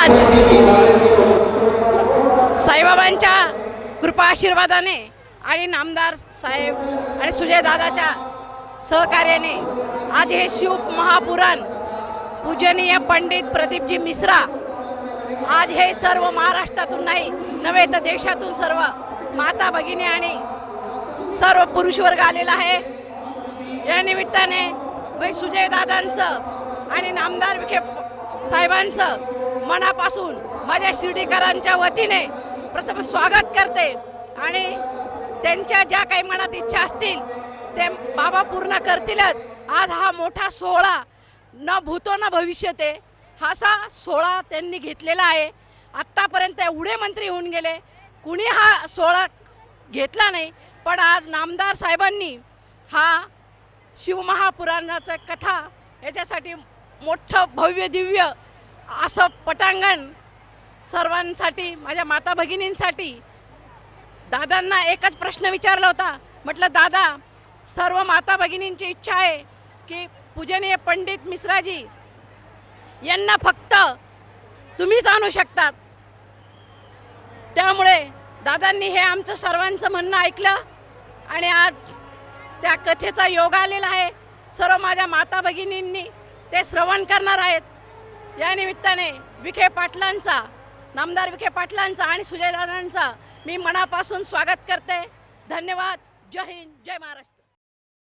आज साईबाबांच्या कृपा आशीर्वादाने आणि नामदार साहेब आणि सुजयदादाच्या सहकार्याने आज हे शिव महापुराण पूजनीय पंडित प्रदीपजी मिश्रा आज हे सर्व महाराष्ट्रातून नाही नव्हे तर देशातून सर्व माता भगिनी आणि सर्व पुरुषवर्ग आलेला आहे. या निमित्ताने सुजयदादांचं आणि नामदार विखे साहेबांचं मनापासून माझ्या शिर्डीकरांच्या वतीने प्रथम स्वागत करते आणि त्यांच्या ज्या काही मनात इच्छा असतील ते बाबा पूर्ण करतीलच. आज हा मोठा सोहळा न भूतो न भविष्यते हा असा सोहळा त्यांनी घेतलेला आहे. आत्तापर्यंत एवढे मंत्री होऊन गेले कुणी हा सोहळा घेतला नाही पण आज नामदार साहेबांनी हा शिवमहापुराणाचं कथा याच्यासाठी मोठं भव्य दिव्य असं पटांगण सर्वांसाठी माझ्या माता भगिनींसाठी. दादांना एकच प्रश्न विचारला होता. म्हटलं दादा सर्व माता भगिनींची इच्छा आहे की पूजनीय पंडित मिश्राजी यांना फक्त तुम्हीच आणू शकतात. त्यामुळे दादांनी हे आमचं सर्वांचं म्हणणं ऐकलं आणि आज त्या कथेचा योग आलेला आहे. सर्व माझ्या माता भगिनींनी ते श्रवण करणार आहेत. या निमित्ताने विखे पाटलांचा नामदार विखे पाटलांचा आणि सुजयदादांचा मी मनापासून स्वागत करते. धन्यवाद. जय हिंद. जय महाराष्ट्र.